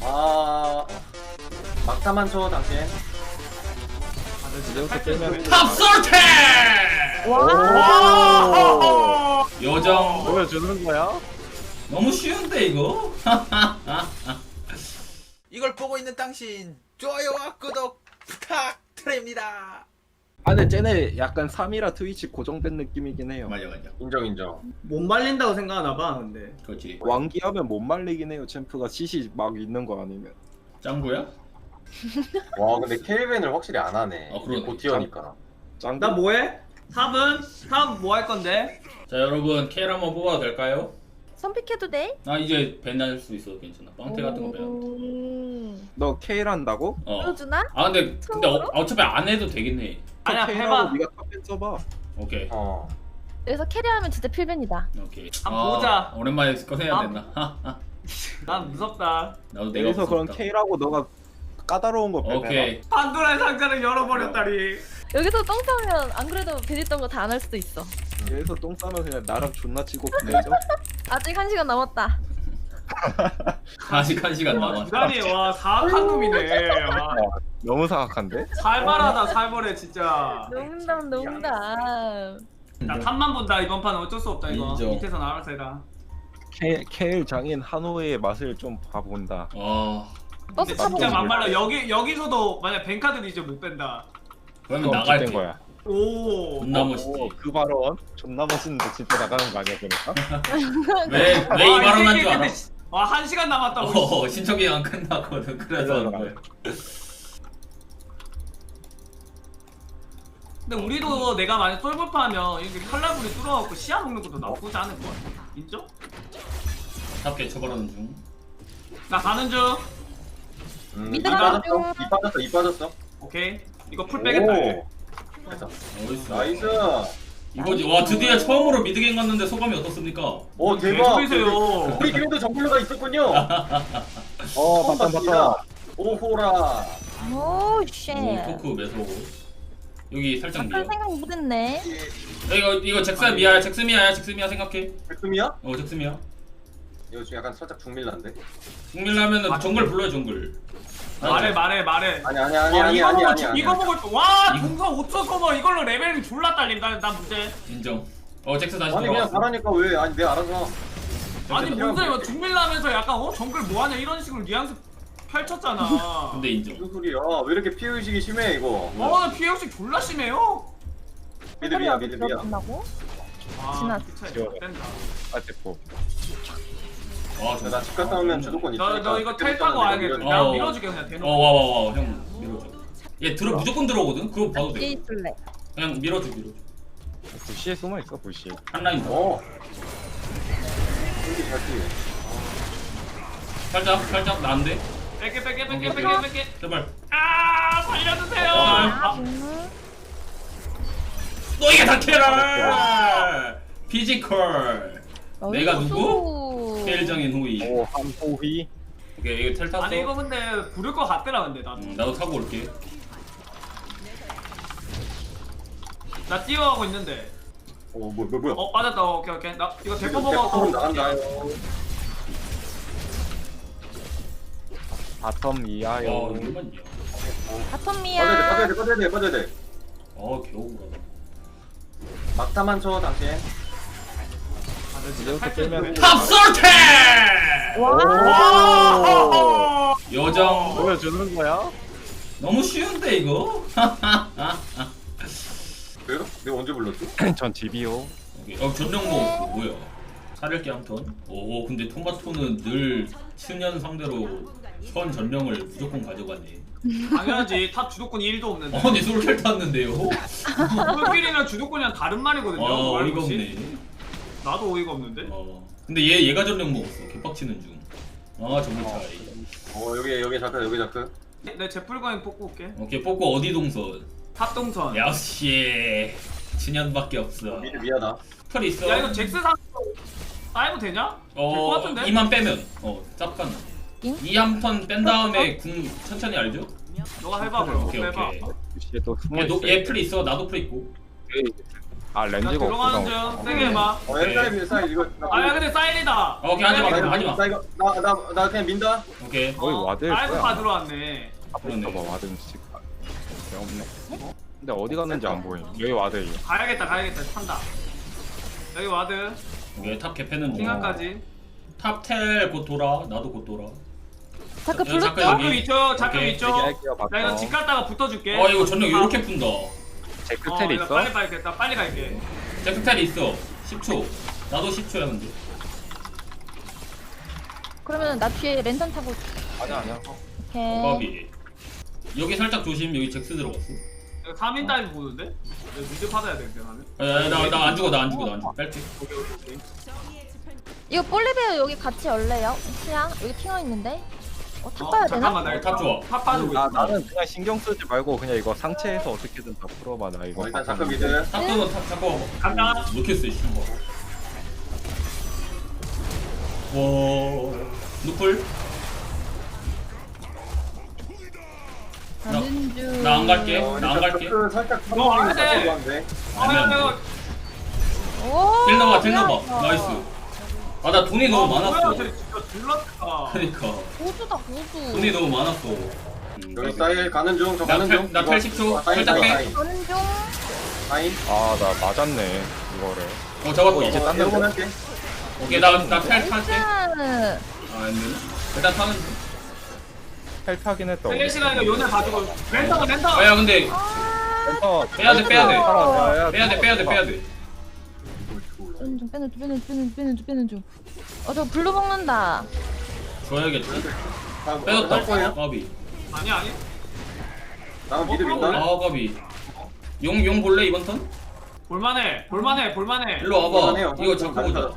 아 막타만 쳐 당신 탑솔테! 오 요정 보여주는 거야? 너무 쉬운데 이거? 이걸 보고 있는 당신 좋아요와 구독 부탁드립니다. 아 근데 쟤네 약간 3이라 트위치 고정된 느낌이긴 해요 맞아 맞아 인정 인정 못 말린다고 생각하나 봐 근데 그렇지 왕기하면 못 말리긴 해요 챔프가 CC 막 있는 거 아니면 짱구야? 와 근데 켈벤을 확실히 안 하네 아, 그러네. 고티어니까 짱 나 뭐해? 탑은? 탑 뭐 할 건데? 자 여러분 케일 한번 뽑아도 될까요? 선픽해도 돼? 나 이제 밴할 수 있어 괜찮아 빵태 같은 거 밴. 음... 너 케일 한다고? 어. 보여주나? 아 근데 근데 어, 어차피 안 해도 되긴 해. 아니야 해봐 네가 탑벤 써봐 오케이 어 여기서 캐리하면 진짜 필변이다 오케이. 한번 보자. 오랜만에 꺼내야 아. 됐나? 난 무섭다 나도 내가 여기서 그럼 무섭다. 케일하고 너가 까다로운 거 빼내라 오케이. 판도라의 상자를 열어버렸다니 여기서 똥 싸면 안 그래도 비릿던 거 다 안 할 수도 있어 여기서 똥 싸면 그냥 나랑 존나 치고 보내죠 아직 한 시간 남았다 아직 한 시간 남았어. 기다리 와 사악한 놈이네 와, 너무 사악한데? 살벌하다 살벌해 진짜 농담 농담 나 탑만 본다 이번 판은 어쩔 수 없다 이거 인정. 밑에서 알아서 해라 케일, 케일 장인 한호의 맛을 좀 봐본다 어 버스 근데 타고 진짜 오자. 막말로 여기 여기서도 만약 뱅카드는 이제 못 뺀다 그러면 나갈게. 된 거야 오 존나 오, 멋있지. 그 발언 존나 멋있는데 진짜 나가는 거 아니야 그러니까? 왜 왜 이 발언 한 줄 알아? 와한 시 간 남았다고 어 신청이 안 끝났거든. 그래서 하는 거야. 근데 우리도 내가 만약 솔볼파 하면 이렇게 칼라불이 뚫어갖고 시야 먹는 것도 나쁘지 않을 것 같아 인정? 잡게 쳐버리는 중. 나 가는 중 음, 이 빠졌어 이 빠졌어 이 빠졌어 오케이 이거 풀 빼겠다 이제. 됐어 어딨어? 나이스 이거지. 와 드디어 처음으로 미드갱 갔는데 소감이 어떻습니까? 오 대박 계속이세요 우리 팀에도 정글러가 있었군요 어 바텀 바텀 오호라 오쉣 오, 토크 매서고. 여기 살짝 미야. 생각 못했네 이거 이거 잭스 미야 잭스 미야 잭스 미야 생각해. 백금이야? 어 잭스 미야. 이거 지금 약간 살짝 중밀난데 중밀라면은 아, 정글 불러요 정글. 말해 말해 말해. 아니 아니 아니 와 아니 이거 아니 보고 아니 주- 아니. 이거 보고 또- 와 이거- 동서 5초 서버 이걸로 레벨이 졸라 딸림 난, 난 문제. 인정. 어 잭스 다시 아니 그냥. 가라니까 왜 아니 내가 알아서. 아니 뭐- 뭐 중밀라면서 약간 어? 정글 뭐하냐 이런 식으로 뉘앙스 펼쳤잖아. 근데 인정. 무슨 소리야? 왜 이렇게 피해 의식이 심해 이거? 어나 피해 혹시 졸라 심해요. 미드비야 미드비야. 끝나고 아 지났어. 피차 지워라. 뺀다. 아 대포 와 좋다. 나집 갔다 오면 주도권 있으니까 너, 너 이거 텔 타고 와야겠다 어. 내가 밀어줄게 그냥 대놓고 어 와 와 와 형 밀어줘. 얘 들어 무조건 들어오거든. 그거 봐도 돼. 뒤에 있을래 그냥 밀어줘 밀어줘. 부시에 숨어 있어 부시 한 라인 더. 어 이렇게 잘 뛰어 살짝 살짝 나 안 돼. 뺄게 뺄게 뺄게 뺄게 뺄게 제발. 아 살려주세요 아. 아, 음, 너 이게 다 캐럴. 피지컬. 내가 어이구. 누구? 케일장인 후이. 오 한호휘 오케이 이거 텔 탔어. 아니 이거 근데 부를 것 같더라 근데 나도 음, 나도 타고 올게. 나 뛰어가고 있는데 어 뭐, 뭐, 뭐야 어 빠졌다 어, 오케이 오케이 나 이거 대포 먹어 나간다 바텀 이하요 와 이거만요. 바텀 빠져야 돼 빠져야 돼 빠져야 돼 빠져야 돼어 겨우구나. 막타만 쳐 당신 이제부터 빼면-. 탑솔테! 와 요정 보여주는 거야? 너무 쉬운데 이거? 왜요? 내가 언제 불렀지? 전 집이요 오케이. 어 전령모 뭐야? 사릴게 한 턴. 오 근데 토마토는 늘 수년 상대로 선 전령을 무조건 가져가네. 당연하지 탑 주도권이 1도 없는데 아니 솔킬 탔는데요? 꿀길이랑 주도권이랑 다른 말이거든요 아뭐할 어이가? 없네. 나도 어이가 없는데 어 근데 얘 얘가 전령 먹었어. 개빡치는 중. 아 정말 차이. 어 여기 여기 자크 여기 자크 내 제풀거인 뽑고 올게 오케이 뽑고 어디 동선? 탑동선 역시 진현밖에 없어. 미드 미하다 털 있어. 야 이거 잭스 상 다이브 되냐? 될 것 어 같은데? 이만 빼면 어 짭간. 응? 이한 턴 뺀 다음에 궁 천천히 알죠? 너가 해봐 그럼 오케이, 해봐 오케이. 부시에 또 숨어 얘, 있어 노, 얘풀 있어 나도 풀 있고 아나 렌즈가 들어가는 없구나. 중. 세게 해봐. 어 옛날에 밀 사이 이거 아야 근데 사일이다. 어, 오케이, 하지 마, 사일이다. 하지 마. 나 이거 나 나 나 그냥 민다. 오케이. 거의 와드일 아이고 거야. 다 들어왔네. 그러네. 봐봐 와드는 진짜. 없네? 근데 어디 갔는지 안 보임 여기 와드예요 가야겠다 가야겠다. 탄다. 여기 와드. 오케이 탑 개패는 중 킹한까지. 탑텔 곧 돌아. 나도 곧 돌아. 자크 야, 불렀죠? 여기. 오케이, 위쪽 얘기할게요 나 이거 집 갔다가 붙어줄게. 어 이거 전력 이렇게 푼다 제크텔 어, 이거 있어? 빨리 빨리 나 빨리 갈게. 잭스텔이 있어. 10초. 나도 10초야 근데. 그러면 나 뒤에 랜턴 타고 아니야 아니야. 오케이. 거기. 여기 살짝 조심. 여기 잭스 들어갔어. 이거 3인 다이브 보는데? 이거 미드 받아야 되는데 나는? 나나 안 죽어 나 안 죽어 나 안 죽어. 뺄게. 오케이 오케이 오케이. 이거 볼리베어 여기 같이 열래요? 시양 여기 팅어 있는데. 어, 탑 어, 봐야 되나? 잠깐만 나 어, 이거 탑 좋아. 탑 빠지고 나, 있어 나는 그냥 신경 쓰지 말고 그냥 이거 상체에서 어떻게든 다 풀어봐 나 이거 어, 일단 잠깐 미드 탑도 탑 잡고 간다. 놓겠어 씨. 와 누플 가는 중. 나안 갈게 어, 나안 갈게 그 살짝 너 와야 돼. 돼아 이거 오. 힐러봐 힐러봐 뭐야. 나이스 아 나 돈이 너무 아, 많았어 뭐야, 쟤 진짜 질렀다 그러니까 고수다 고수. 돈이 너무 많았어 음, 여기 사이 가는 중 저 나 가는 탈- 중나 이거. 탈 10초. 아, 살짝 빼. 사인 가는 중. 아나 맞았네 이거를 어 잡았어 어, 이제 어, 땄는데? 이거 할게 오케이 나나 탈 탈게 나이스. 아 안 되네 일단 타는 중. 헬 타긴 했다 생일 시간이가 요네 봐주고 랜턴 랜턴 아, 야 근데 아. 렌터 빼야 돼 빼야 돼 살아 빼야 돼 빼야 돼 빼야 돼 빼는 중 빼는 중 빼는 중 빼는 중 빼는 중 빼는 중. 어저 블루 먹는다. 줘야겠지 할 거예요? 까비. 아니 아니. 나는 미드 어, 민다 아 까비. 용 용 볼래 이번 턴? 볼만해 볼만해 볼만해. 일로 와봐. 볼만해요. 이거 잡고 많이 보자.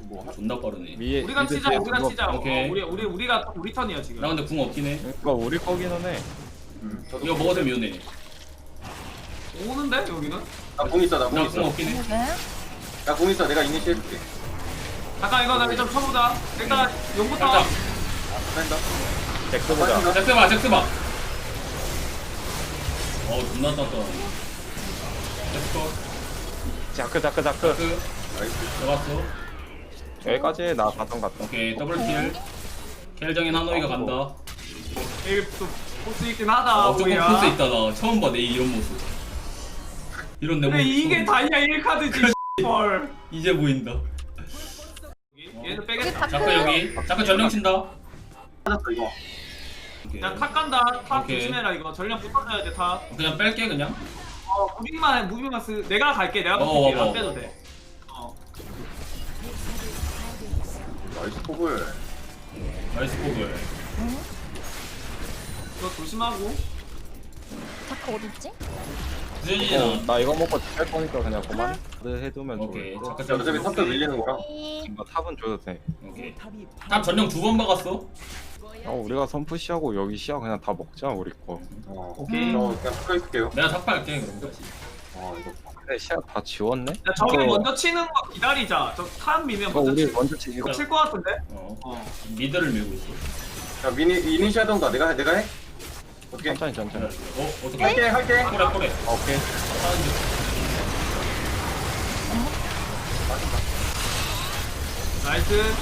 뭐 하- 존나 빠르네. 위에 우리가 미드 치자 뒤에 우리가 치자. 어, 오케이. 우리 우리 우리가 우리 턴이야 지금. 나 근데 궁 없긴 해. 이거 우리 거기는 해. 음, 저도 이거 먹어도 면해 오는데 여기는? 나공 있어 나 공 나궁 있어. 없긴 해. 네. 나 공 있어 내가 이니시 해줄게. 잠깐 이거 나좀 쳐보자. 일단 용부터 살짝 된다. 잭스 보자. 잭스 봐 잭스 봐 어우 존나 땄다. 잭스 컷 자크 자크 자크. 잭스 나이스. 잡았어. 여기까지 해. 나 바텀 갔다 오케이 더블 킬. 켈정인 하노이가 간다. 이게 또 포스 있긴 하다 어, 조금 우리야. 풀수 있다 나. 처음 봐 내 이런 모습 이런 내 모습 이게 다이아 1 카드지 헐 이제 보인다. 얘는 여기 빼겠다. 자크 여기. 자크 전령 친다. 맞았어 이거. 오케이. 야탑 간다. 탑 오케이. 조심해라 이거. 전략 붙어줘야 돼 탑. 그냥 뺄게 그냥? 어 무빙만 해 무빙만 쓰 내가 갈게. 내가 어, 붙을게. 어, 어. 안 빼도 돼. 어. 나이스 포블. 나이스 포글 이거 조심하고. 있지? 어, 않아 나 이거 먹고 할 거니까 그냥 그만. 그 해두면 오케이 좋을 거 자크 어차피 탑도 밀리는 거라. 이- 이거 탑은 줘도 돼. 오케이. 탑 전령 두 번 박았어? 어, 우리가 선푸시하고 여기 시야 그냥 다 먹자 우리 거. 어 오케이. 저 그냥 붙어 있을게요. 내가 탑 갈게 그럼 다시 어 이거 시야 다 지웠네? 야 저기 이거- 먼저 치는 거 기다리자. 저탑 미면 이거 먼저 우리 치- 먼저 치 이거. 칠거 같은데? 어. 어. 미드를 밀고 있어. 자 미니 이니시 하던가. 내가 해 내가 해 어떻게? 천천히 천천히. 어 어떻게? 할게 할게. 코레 코레 오케이. 하는 중 나이스.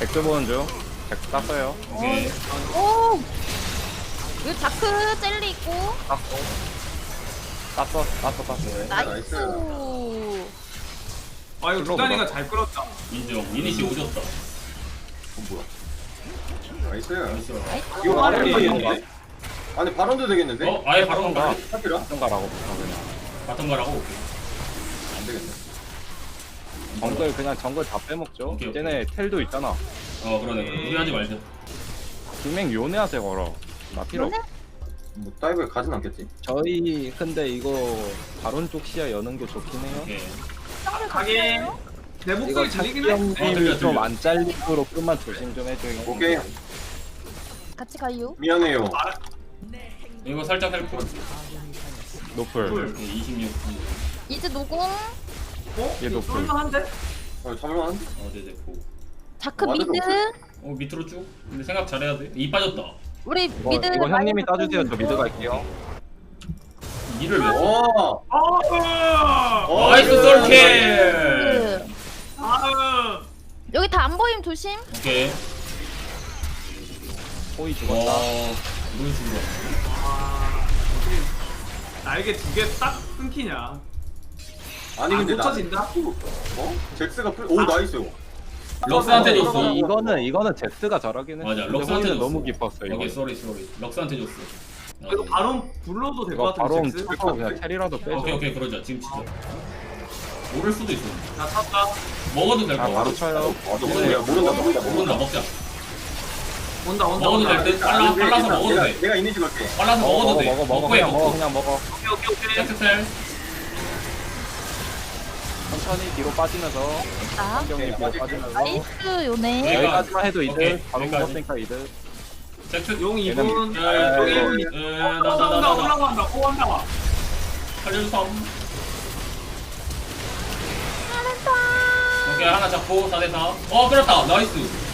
백스 보는 중. 백스 땄어요. 오케이. 오. 여기 자크 젤리 있고. 땄어. 땄어 땄어 땄어. 나이스. 아 이거 이거 두단이가? 잘 끌었다. 인정. 이니시 오졌다. 어 뭐야? 나이스. 나이스. 이거 아니, 되겠는데? 아니 바론도 되겠는데? 어? 아예 바로 가 사피라? 바텀 가라고 바텀 바텀 가라고? 오케이. 안 되겠네. 정글 그냥 정글 다 빼먹죠. 오케이, 오케이. 쟤네 텔도 있잖아. 어 그러네 그러네. 우리 하지 말자. 김맹 요네한테 걸어. 나 필요? 뭐 다이브에 가진 않겠지? 저희 근데 이거 바론 쪽 시야 여는 게 좋긴 해요. 오케이. 가게? 내 목소리 들리긴 해 어, 들려, 들려. 좀안 잘리도록 좀만 조심 좀 해줘요. 오케이. 같이 가요. 미안해요 이거 살짝 헬프 노플 꿀. 오케이 26 이제 노공. 어? 얘 이거 높을. 쏠만한데? 어 잠깐만 어 네네 고. 자크 와드도 미드. 어 밑으로 쭉 근데 생각 잘해야 돼 이 빠졌다 우리 이거, 미드. 이거 형님이 따주세요 저. 미드 갈게요 이를 왜 써? 어. 어! 나이스 그, 솔킬 그, 아유 여기 다 안 보임 조심. 오케이 호이 죽었다. 어 이런 식으 로아 어떻게 날개 두 개 딱 끊기냐 아니 아, 근데 못 쳐진다? 나- 어? 잭스가 풀. 오 나이스. 럭스한테 줬어 이거는 이거는 제스가 잘하긴 해. 맞아, 럭스한테 줬어. 너무 깊었어 이거. 오케이 쏘리 쏘리 럭스한테 줬어 이거 바로 불러도 될것 이거 바로 같은데 잭스? 쳤고 그냥 테리라도 빼줘. 오케이 오케이 그러자 지금 치자 모를 수도 있어 나 탔다 먹어도 될 아 거 바로 쳐요. 아, 모른다 모른다 모른다 먹자 온다 온다 먹어도 온다 될 듯? 빨라 빨라서 먹어도 내가, 돼 내가 이니시 걸게. 빨라서 먹어도 먹어 돼 먹어 먹어 먹고 해 그냥 먹어 먹고 그냥 먹어. 오케이 오케이 오케이 잭스텔 천천히 뒤로 빠지면서 자, 환경이 뒤로 빠지면서 나이스 요네. 네. 여기까지만 해도 오케이, 이득. 바로 여기까지. 이득. 용 2분 에, 용 에, 1분 에, 온다 나, 나, 나, 나. 올라간다 오 한다 살려주삼. 오케이 하나 잡고 4대4 어 끌었다 나이스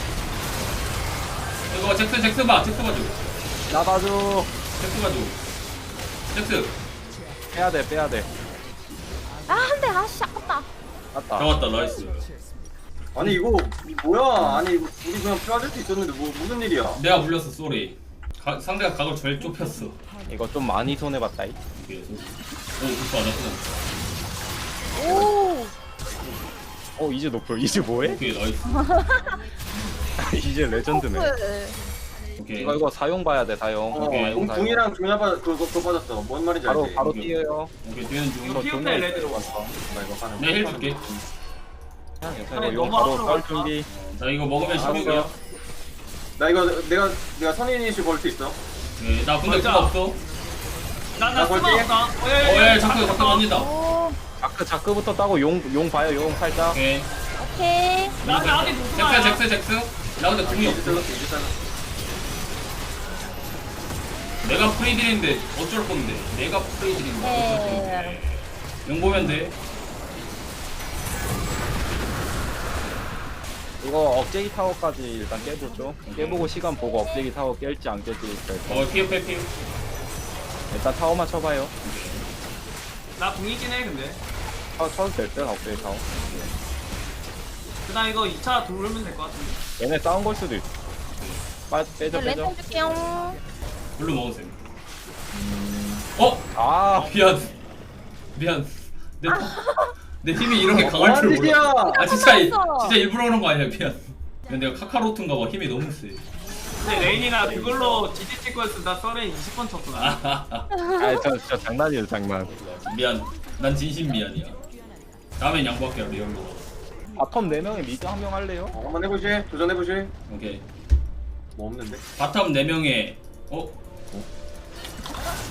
이거 잭스 잭스 봐 잭스 봐줘 나가줘. 잭스 봐줘 잭스 빼야 돼 빼야 돼. 아, 한 대, 아씨, 아깝다. 맞다. 잡았다 나이스 아니 이거 뭐야? 아니 이거 우리 그냥 빠질 수 있었는데 뭐 무슨 일이야? 내가 물렸어 쏘리 가, 상대가 각을 제일 좁혔어 이거 좀 많이 손해 봤다. 이. 오케이 오 좋다 나쁘다 오. 어 이제 노플 이제 뭐해? 오케이 나이스 이제 레전드네. 커플. 오케이 이거 이거 사용 봐야 돼 사용. 어, 오케이, 사용. 궁이랑 중야 빠 그거 그거 빠졌어. 뭔 말인지 바로 알지? 바로 오케이. 뛰어요. 오케이 뒤에는 중 이거 피우네 레드로 나 이거 하는. 내가 힐 줄게 그냥 괜찮아. 이거 너무 바로 앞으로 갔다. 준비. 자 이거 먹으면 16이야 나 이거 내가 내가 선인이시 걸수 있어. 네, 나 근데 맞아. 그거 없어 나나 나 쓰마 볼게. 없다 어예 자꾸 자꾸 던진다 오. 자크 자크부터 따고 용 용 봐요 용 살짝. 오케이 오케이. 나는 아직 못 잭스 잭스 잭스 나 근데 궁이 이제 없어. 내가 프리딜인데 어쩔 건데 내가 프리딜인데 어쩔 건데 용 보면 돼 이거 억제기 타워까지 일단 깨보죠. 깨보고 시간 보고 억제기 타워 깰지 안 깰지 결정. 어 피해 피해 피해 일단 타워만 쳐봐요. 나 궁이긴 해 근데 타워 쳐도 될듯 억제기 타워. 그다음 이거 2차 돌면 될 것 같은데 얘네 싸운 걸 수도 있어. 빠, 네, 빼줘. 렌트 줄게요. 블루 먹으세요 어? 아 미안 미안 내, 내 힘이 이렇게 강할 줄? 몰라 아 진짜 이-. 진짜 일부러 그런 거 아니야 미안 근데 내가 카카로트인가 봐 힘이 너무 세 근데 레인이나 그걸로 GG 찍고 했어 나 썰에 20번 쳤어 나 아하하. 아니 저, 저 장난이에요 장난. 미안 난 진심 미안이야 다음엔 양보할게 리얼로 바텀 4명에 미드 한 명 할래요? 어, 한번 해보시. 도전해보시. 오케이 뭐 없는데? 바텀 4명에 어?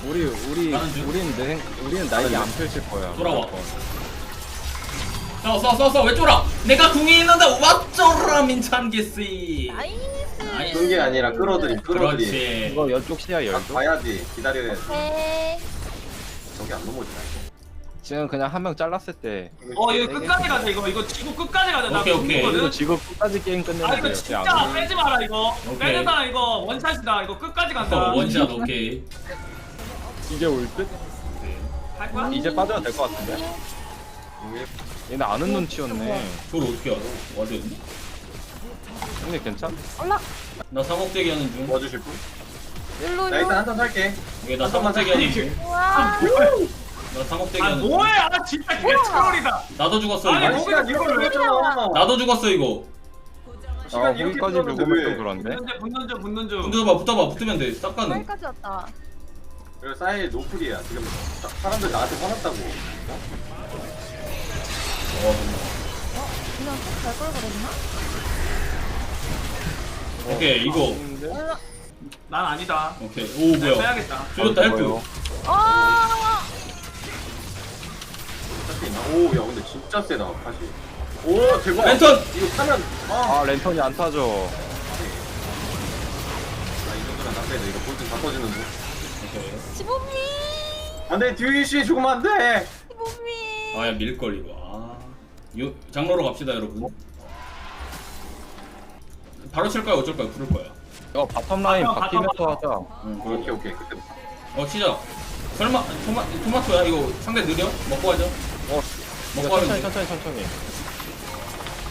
우리 우리 나는 좀- 우리는 내 우리는 나에게 안 펼칠 거야. 돌아와 싸워 싸워 싸워 싸워 왜 쫄아 내가 궁이 있는데 와 쫄아 민찬기씨 나이스. 나이스. 그런 게 아니라 끌어들임 끌어들임. 그렇지 이거 연쪽 시야 아, 열죠? 봐야지. 기다려야지. 오케이. 저기 안 넘어지나 이거. 지금 그냥 한 명 잘랐을 때 어 이거 끝까지 가자 이거 이거 지고 끝까지 가자 나 오케이, 오케이. 이거 지금 끝까지 게임 아 끝내면 이거 돼요. 진짜 빼지 마라 이거 오케이. 빼는 사람 이거 원샷이다 이거 끝까지 간다 어, 원샷 오케이 이제 올 듯? 네. 할 거야? 이제 빠져도 될 것 같은데? 얘네 아는 눈치였네. 저를 어떻게 알아? 와드였니? 근데 괜찮? 올라. 나 사목대기 하는 중 도와주실 분? 일로 나 일로. 일단 한턴 살게. 오케이 나 사목대기 하는 중 나. 사목대기 아 하는 중 뭐해? 아 진짜 개트롤이다. 나도 죽었어 아니, 이거 아니 시간 이렇게 걸렸잖아. 나도 죽었어 이거. 아, 시간 이렇게 거기까지 누구면 또 왜? 그런데? 붙는 중 붙는 중 붙는 중 붙어봐 붙어봐. 붙으면 돼 싹 가는. 여기까지 왔다. 그리고 사이 노플이야. 지금 사- 사람들 나한테 화났다고. 그냥 잘걸 그랬나? 오케이 이거? 난 아니다. 오케이. 오 뭐야. 빼야겠다. 줄였다 헬프. 뭐 진짜 세다 다시. 오, 대박. 랜턴! 이거 타면 아, 아 랜턴이 안 타죠. 아, 이 정도면 안 돼. 이거 볼트 다 터지는 거. 오케이 지범미. 안돼, 듀이 씨 죽으면 안 돼. 지범미. 아야 밀걸 이거 아 요, 장로로 갑시다 여러분 바로 칠까요 어쩔 까요 부를 거야 이거 바텀 라인 바텀, 바뀌면서 바텀, 하자. 응 오케이, 그럴게 오케이. 그때. 어 치자 설마 토마 토마토야 이거 상대 느려? 먹고 하죠. 어 이거 먹고 천천히 천천히 천천히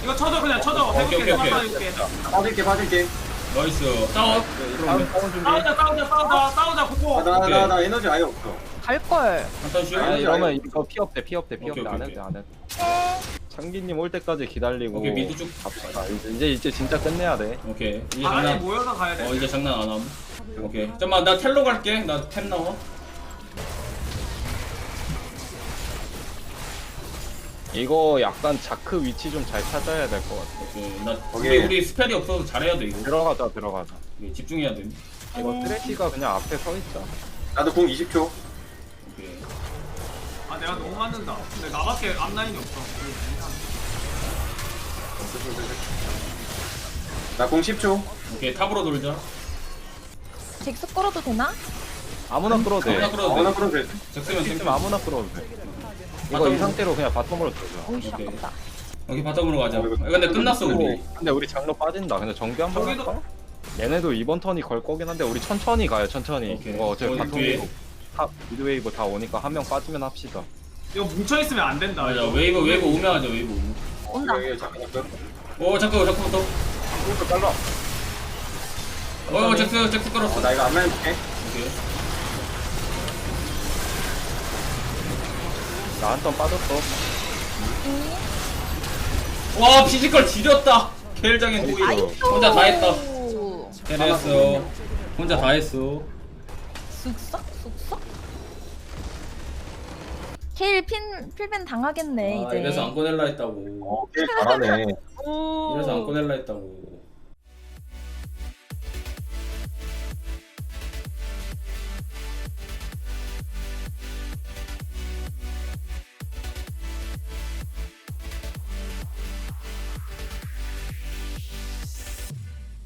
이거 쳐줘 그냥 쳐줘 오케이, 해볼게 오케이, 오케이. 빠질게 빠질게 빠질게 나이스. 다음 다운 준비 싸우자 싸우자 싸우자 싸우자 고고 아, 나나 오케이. 에너지 아예 없어 갈걸. 한탄 슛. 아 이러면 이거 피 없대 피 없대 피 오케이, 없대 안 오케이, 해도 돼안 해도 창기님 올 때까지 기다리고 오케이, 미드 쭉. 갑시다 이제 이제 이제 진짜 끝내야 돼 오케이. 이제 장난. 모여서 가야 돼 어 이제 장난 안 함. 오케이. 잠깐만 나 텔로 갈게. 나 템 나와. 이거 약간 자크 위치 좀 잘 찾아야 될 것 같아 오케이. 나 오케이. 우리 우리 스펠이 없어서 잘해야 돼 이거. 들어가자 들어가자 오케이, 집중해야 돼. 이거 트래시가 그냥 앞에 서 있자 나도 궁 20초 오케이. 아 내가 너무 맞는다 근데 나밖에 앞라인이 없어 나 궁 10초 오케이 탑으로 돌자. 잭스 끌어도 되나? 아무나 끌어도 돼 아무나 끌어도 아무나 돼. 끌어도 돼 적으면. 아무나 끌어도 돼 이거. 이 상태로 그냥 바텀으로 오이씨 오케이. 아깝다. 여기 바텀으로 가자. 어, 아, 근데 끝났어 우리. 근데 우리 장로 빠진다 근데 정비 한번 저기도- 할까? 얘네도 이번 턴이 걸 거긴 한데 우리 천천히 가요 천천히 오케이. 이거 어차피 어디 뒤에? 바텀 탑 미드웨이브 다 오니까 한 명 빠지면 합시다 이거 뭉쳐있으면 안 된다 맞아 이거. 웨이브 웨이브 오면 하자 웨이브. 오면. 온다. 여기 잠깐 잠깐 오 잠깐 잠깐부터. 이거 잘라 어 잭스 잭스 끌었어. 어, 나 이거 안면 줄게 오케이. 나 한 턴 빠졌어 와 피지컬 지렸다. 보이. 나이스. 혼자 다 했다. 오. 잘했어. 혼자 다 했어. 쑥싹 쑥싹. 케일 핀 필벤 당하겠네 아, 이제. 이래서 안 꺼낼라 했다고. 어, 꽤 잘하네 오. 이래서 안 꺼낼라 했다고.